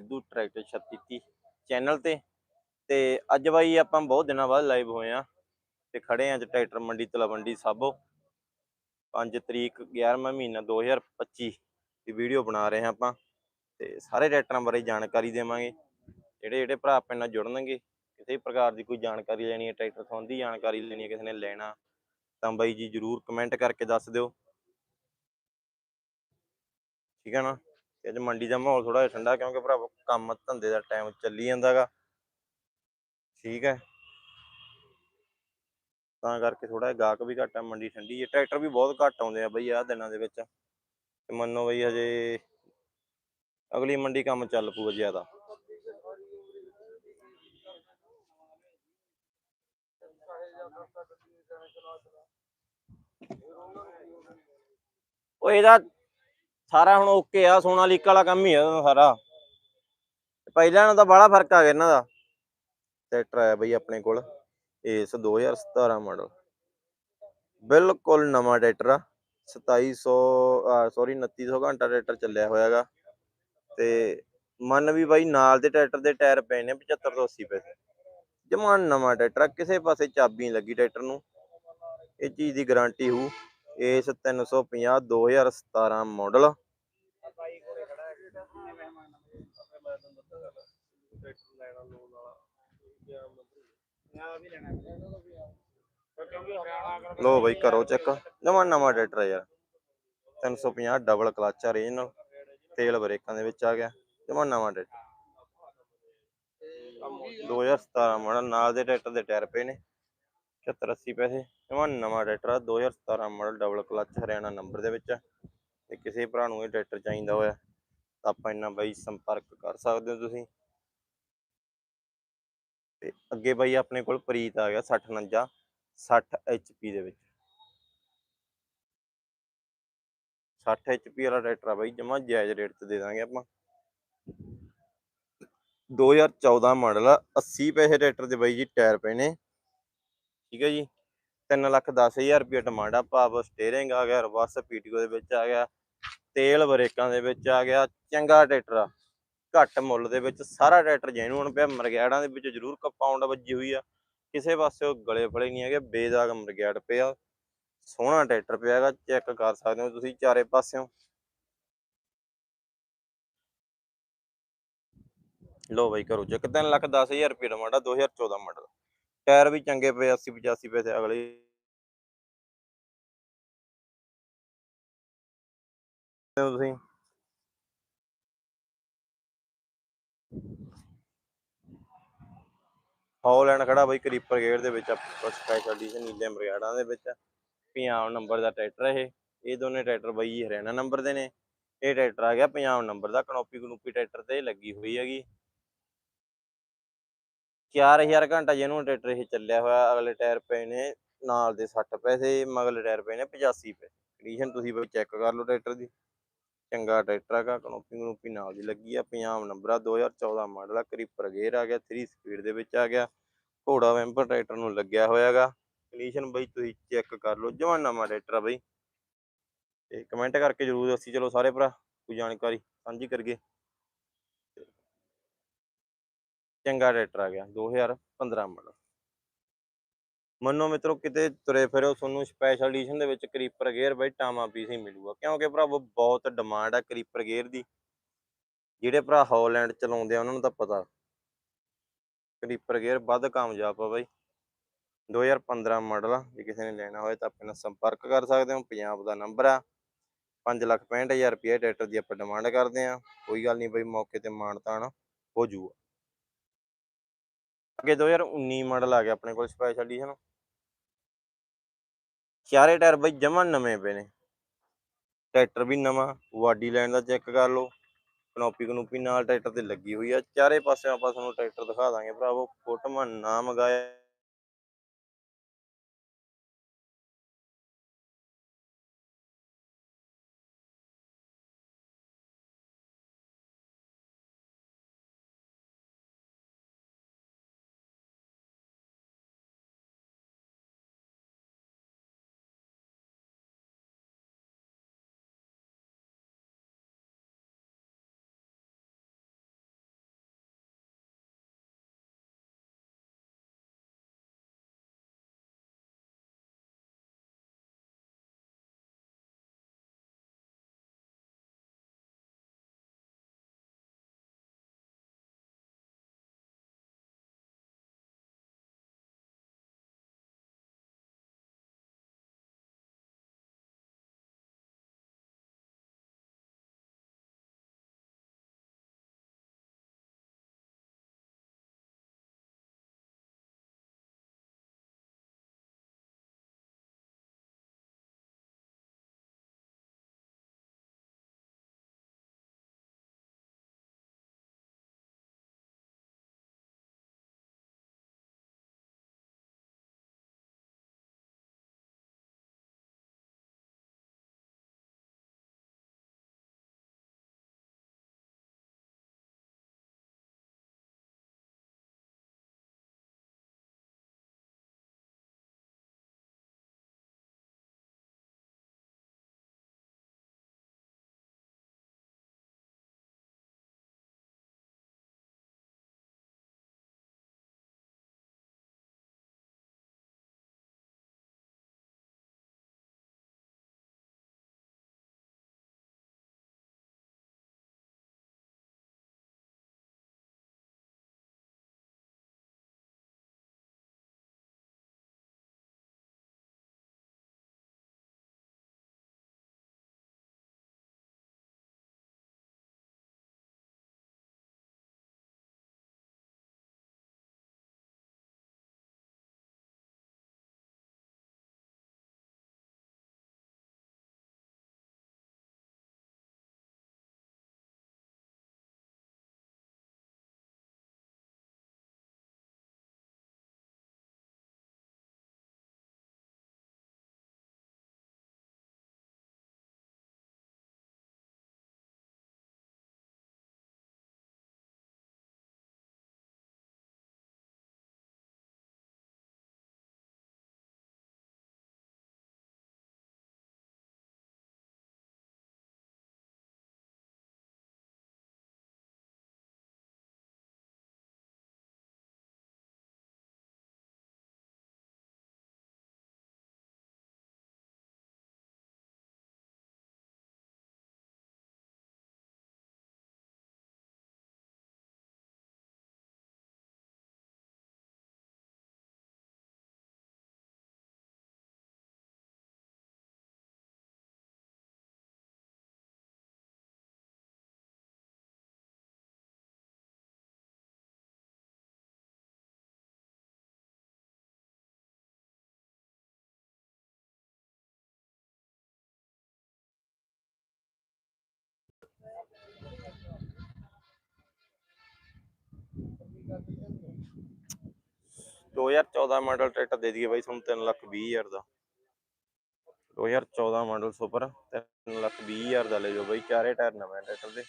Sidhu tractor 3630 channel ਤੇ। ਤੇ ਅੱਜ ਬਾਈ ਆਪਾਂ ਬਹੁਤ ਦਿਨਾਂ ਬਾਅਦ ਲਾਈਵ ਹੋਏ ਆ ਤੇ ਖੜੇ ਆ ਅੱਜ ਟਰੈਕਟਰ ਮੰਡੀ ਤਲਵੰਡੀ ਸਾਬੋ। 5 ਤਰੀਕ 11ਵਾਂ ਮਹੀਨਾ 2025 ਦੀ ਵੀਡੀਓ ਬਣਾ ਰਹੇ ਹਾਂ ਆਪਾਂ। ਤੇ ਸਾਰੇ ਟਰੈਕਟਰਾਂ ਬਾਰੇ ਜਾਣਕਾਰੀ ਦੇਵਾਂਗੇ। ਜਿਹੜੇ ਜਿਹੜੇ ਭਰਾ ਆਪਣੇ ਨਾਲ ਜੁੜਨਗੇ, ਕਿਸੇ ਪ੍ਰਕਾਰ ਦੀ ਕੋਈ ਜਾਣਕਾਰੀ ਲੈਣੀ ਹੈ, ਟਰੈਕਟਰ ਸੰਬੰਧੀ ਜਾਣਕਾਰੀ ਲੈਣੀ ਹੈ, ਕਿਸੇ ਨੇ ਲੈਣਾ, ਤਾਂ ਬਾਈ ਜੀ ਜਰੂਰ ਕਮੈਂਟ ਕਰਕੇ ਦੱਸ ਦਿਓ। ਠੀਕ ਹੈ ਨਾ? ਅੱਜ ਮੰਡੀ ਦਾ ਮਾਹੌਲ ਥੋੜਾ ਜਿਹਾ ਠੰਡਾ ਕਿਉਂਕਿ ਭਰਾ ਕੰਮ ਧੰਦੇ ਦਾ ਟਾਈਮ ਚੱਲੀ ਜਾਂਦਾਗਾ। ਠੀਕ ਹੈ। ਤਾਂ ਕਰਕੇ ਥੋੜਾ ਗਾਹਕ ਵੀ ਘੱਟ ਆ, ਮੰਡੀ ਠੰਡੀ ਹੈ ਟਰੈਕਟਰ ਵੀ ਬਹੁਤ ਘੱਟ ਆਉਂਦੇ ਆ ਬਈ ਆਹ ਦਿਨਾਂ ਦੇ ਵਿੱਚ। ਮੰਨੋ ਬਈ ਹਜੇ ਅਗਲੀ ਮੰਡੀ ਕੰਮ ਚੱਲ ਪੂਗਾ ਜ਼ਿਆਦਾ। ਉਹ ਇਹਦਾ ਸਾਰਾ ਹੁਣ ਓਕੇ ਆ ਸੋਨਾਲੀਕਾ ਵਾਲਾ ਕੰਮ ਹੀ ਆ ਇਹਦਾ ਸਾਰਾ। ਪਹਿਲਾਂ ਨਾਲੋਂ ਤਾਂ ਬੜਾ ਫ਼ਰਕ ਆ ਗਿਆ ਇਹਨਾਂ ਦਾ। ਟਰੈਕਟਰ ਆਇਆ ਬਈ ਆਪਣੇ ਕੋਲ, ਇਸ 2017 ਮਾਡਲ ਬਿਲਕੁਲ ਨਵਾਂ ਟਰੈਕਟਰ ਆ 2700 ਸੌਰੀ 2900 ਘੰਟਾ ਟਰੈਕਟਰ ਚੱਲਿਆ ਹੋਇਆਗਾ ਤੇ ਮਨ ਵੀ ਬਾਈ ਨਾਲ ਦੇ ਟਰੈਕਟਰ ਦੇ ਟਾਇਰ ਪਏ ਨੇ 75 ਤੋਂ 80 ਪੈਸੇ ਜਮਾਂ ਨਵਾਂ ਟਰੈਕਟਰ ਆ, ਕਿਸੇ ਪਾਸੇ ਚਾਬੀ ਨਹੀਂ ਲੱਗੀ ਟਰੈਕਟਰ ਨੂੰ। ਇਹ ਚੀਜ਼ ਦੀ ਗਾਰੰਟੀ ਹੋਊ। ਇਸ 350 2017 ਮਾਡਲ ਲੋ ਬਈ ਕਰੋ ਚੈੱਕ ਨਵਾਂ ਨਵਾਂ ਟਰੈਕਟਰ ਆ ਯਾਰ। 350 ਡਬਲ ਕਲਚ ਆ ਰੀਜਨਲ ਤੇਲ ਬ੍ਰੇਕਾਂ ਦੇ ਵਿੱਚ ਆ ਗਿਆ। ਜਮਾ ਨਵਾਂ ਟਰੈਕਟਰ 2017 ਮਾਡਲ ਨਾਲ ਦੇ ਟਰੈਕਟਰ ਦੇ ਟਾਇਰ ਪਏ ਨੇ। 70 80 ਪੈਸੇ। ਜਮਾਂ ਨਵਾਂ ਟਰੈਕਟਰ ਆ 2017 model double clutch Haryana number ਦੇ ਵਿੱਚ ਤੇ ਕਿਸੇ ਭਰਾ ਨੂੰ ਇਹ ਟਰੈਕਟਰ ਚਾਹੀਦਾ ਹੋਇਆ, ਤਾਂ ਆਪਾਂ ਇਹਨਾਂ ਬਾਈ ਸੰਪਰਕ ਕਰ ਸਕਦੇ ਹੋ ਤੁਸੀਂ। ਤੇ ਅੱਗੇ ਬਾਈ ਆਪਣੇ ਕੋਲ ਪ੍ਰੀਤ ਆ ਗਿਆ 60 49 60 HP ਦੇ ਵਿੱਚ। 60 HP ਵਾਲਾ ਟਰੈਕਟਰ ਆ ਬਾਈ, ਜਮਾ ਜਾਇਜ਼ ਰੇਟ ਤੇ ਦੇ ਦਾਂਗੇ ਆਪਾਂ। 2014 ਮਾਡਲ ਆ 80 ਪੈਸੇ ਟਰੈਕਟਰ ਦੇ ਬਾਈ ਜੀ ਟਾਇਰ ਪਏ ਨੇ। ਠੀਕ ਹੈ ਜੀ। 3 ਲੱਖ 10000 ਰੁਪਏ ਡਿਮਾਂਡ ਆ, ਭਾਵ ਸਟੀਅਰਿੰਗ ਆ ਗਿਆ ਰਿਵਰਸ ਪੀਟੀਓ ਦੇ ਵਿੱਚ ਆ ਗਿਆ, ਤੇਲ ਬ੍ਰੇਕਾਂ ਦੇ ਵਿੱਚ ਆ ਗਿਆ, ਚੰਗਾ ਟਰੈਕਟਰ ਆ। ਘੱਟ ਮੁੱਲ ਦੇ ਵਿੱਚ ਸਾਰਾ ਟਰੈਕਟਰ ਜੈਨੂਨ ਪਿਆ, ਮਰਗੈੜਾਂ ਦੇ ਵਿੱਚ ਜ਼ਰੂਰ ਕੰਪਾਊਂਡ ਵੱਜੀ ਹੋਈ ਆ। ਕਿਸੇ ਪਾਸੇ ਗਲੇ ਫਲੇ ਨਹੀਂ ਹੈਗੇ, ਬੇਦਾਗ ਮਰਗੈੜ ਪਿਆ। ਸੋਹਣਾ ਟਰੈਕਟਰ ਪਿਆ ਹੈਗਾ ਚੈੱਕ ਕਰ ਸਕਦੇ ਹੋ ਤੁਸੀਂ ਚਾਰੇ ਪਾਸਿਓਂ। ਲੋ ਬਾਈ, ਕਰੋ ਚੈੱਕ 3 ਲੱਖ 10000 ਰੁਪਏ ਡਿਮਾਂਡ ਆ 2014 ਮਾਡਲ ਟਾਇਰ ਵੀ ਚੰਗੇ ਪਏ 80 85 ਪੈਸੇ ਅਗਲੇ ਤੁਸੀਂ? ਹੌਲੈਂਡ ਖੜਾ ਬਾਈ ਕਰੀਪਰ ਗੇਟ ਦੇ ਵਿੱਚ ਸਪੈਸ਼ਲ ਡੀਜ਼ਲ ਨੀਲੇ ਮਰਗਾੜਾਂ ਦੇ ਵਿੱਚ। ਪੰਜਾਬ ਨੰਬਰ ਦਾ ਟਰੈਕਟਰ ਇਹ ਇਹ ਦੋਨੇ ਟਰੈਕਟਰ ਬਾਈ ਹਰਿਆਣਾ ਨੰਬਰ ਦੇ ਨੇ। ਇਹ ਟਰੈਕਟਰ ਆ ਗਿਆ ਪੰਜਾਬ ਨੰਬਰ ਦਾ ਕਨੋਪੀ ਕਨੂਪੀ ਟਰੈਕਟਰ ਤੇ ਲੱਗੀ ਹੋਈ ਹੈਗੀ। 4000 ਘੰਟਾ ਜਿਹਨੂੰ ਟਰੈਕਟਰ ਇਹ ਚੱਲਿਆ ਹੋਇਆ, ਅਗਲੇ ਟਾਇਰ ਪਏ ਨੇ ਨਾਲ ਦੇ 60 ਪੈਸੇ, ਮਗਲੇ ਟਾਇਰ ਪਏ ਨੇ 85 ਪੈਸੇ। ਕੰਡੀਸ਼ਨ ਤੁਸੀਂ ਬਈ ਚੈੱਕ ਕਰ ਲਓ ਟਰੈਕਟਰ ਦੀ। ਚੰਗਾ ਟਰੈਕਟਰ ਹੈਗਾ, ਕਨੋਪੀ ਕਨੋਪੀ ਨਾਲ ਦੀ ਲੱਗੀ ਆ ਪੰਜਾਬ ਨੰਬਰ ਆ 2014 ਮਾਡਲ ਆ, ਕਰੀਪਰ ਗੇਅਰ ਆ ਗਿਆ 3 ਸਪੀਡ ਦੇ ਵਿੱਚ ਆ ਗਿਆ, ਘੋੜਾ ਵੈਂਪਰ ਟਰੈਕਟਰ ਨੂੰ ਲੱਗਿਆ ਹੋਇਆਗਾ ਕੰਡੀਸ਼ਨ ਬਈ ਤੁਸੀਂ ਚੈੱਕ ਕਰ ਲਓ ਜਮਾਂ ਨਵਾਂ ਟਰੈਕਟਰ ਆ ਬਈ। ਤੇ ਕਮੈਂਟ ਕਰਕੇ ਜਰੂਰ ਦੱਸੀ ਚਲੋ ਸਾਰੇ ਭਰਾ, ਕੋਈ ਜਾਣਕਾਰੀ ਸਾਂਝੀ ਕਰੀਏ। ਚੰਗਾ ਟਰੈਕਟਰ ਆ ਗਿਆ 2015 ਮਾਡਲ ਮੰਨੋ ਮਿੱਤਰੋ, ਕਿਤੇ ਤੁਰੇ ਫਿਰੋ, ਤੁਹਾਨੂੰ ਸਪੈਸ਼ਲ ਐਡੀਸ਼ਨ ਦੇ ਵਿੱਚ ਕਰੀਪਰ ਗੇਅਰ ਬਾਈ ਟਾਮਾ ਪੀਸ ਹੀ ਮਿਲੂਗਾ। ਕਿਉਂਕਿ ਭਰਾਵੋ, ਬਹੁਤ ਡਿਮਾਂਡ ਆ ਕਰੀਪਰ ਗੇਅਰ ਦੀ। ਜਿਹੜੇ ਭਰਾ ਹੌਲੈਂਡ ਚਲਾਉਂਦੇ ਆ, ਉਹਨਾਂ ਨੂੰ ਤਾਂ ਪਤਾ। ਕਰੀਪਰ ਗੇਅਰ ਵੱਧ ਕਾਮਯਾਬ ਆ ਬਾਈ। 2015 ਮਾਡਲ ਆ, ਜੇ ਕਿਸੇ ਨੇ ਲੈਣਾ ਹੋਵੇ ਤਾਂ ਆਪਣੇ ਨਾਲ ਸੰਪਰਕ ਕਰ ਸਕਦੇ ਹੋ। ਪੰਜਾਬ ਦਾ ਨੰਬਰ ਆ। 565000 ਰੁਪਏ ਟਰੈਕਟਰ ਦੀ ਆਪਾਂ ਡਿਮਾਂਡ ਕਰਦੇ ਆ ਕੋਈ ਗੱਲ ਨਹੀਂ ਬਈ, ਮੌਕੇ ਤੇ ਮਾਨਤਾਨ ਹੋ ਜੂਗਾ। ਅੱਗੇ 2019 ਮਾਡਲ ਆ ਗਿਆ ਆਪਣੇ ਕੋਲ ਸਪੈਸ਼ਲ ਐਡੀਸ਼ਨ ਚਾਰੇ ਟਾਇਰ ਬਈ ਜਮਾਂ ਨਵੇਂ ਪਏ ਨੇ। ਟਰੈਕਟਰ ਵੀ ਨਵਾਂ ਵਾਡੀ ਲੈਣ ਦਾ ਚੈੱਕ ਕਰ ਲਓ। ਕਨੋਪੀ ਕਨੂਪੀ ਨਾਲ ਟਰੈਕਟਰ ਤੇ ਲੱਗੀ ਹੋਈ ਆ। ਚਾਰੇ ਪਾਸੇ ਆਪਾਂ ਤੁਹਾਨੂੰ ਟਰੈਕਟਰ ਦਿਖਾ ਦਾਂਗੇ ਭਰਾਵੋ। ਫੋਟੋਆਂ ਨਾ ਮੰਗਾਇਆ। 2014 ਮਾਡਲ ਟਰੈਕਟਰ ਦੇ ਦਈਏ ਬਾਈ ਤੁਹਾਨੂੰ 3 ਲੱਖ 20 ਹਜ਼ਾਰ ਦਾ। 2014 ਮਾਡਲ ਸੁਪਰ 3 ਲੱਖ 20 ਹਜ਼ਾਰ ਦਾ ਲੈ ਜਾਓ ਬਾਈ, ਚਾਰੇ ਟਾਇਰ ਨਵੇਂ ਟਰੈਕਟਰ ਦੇ।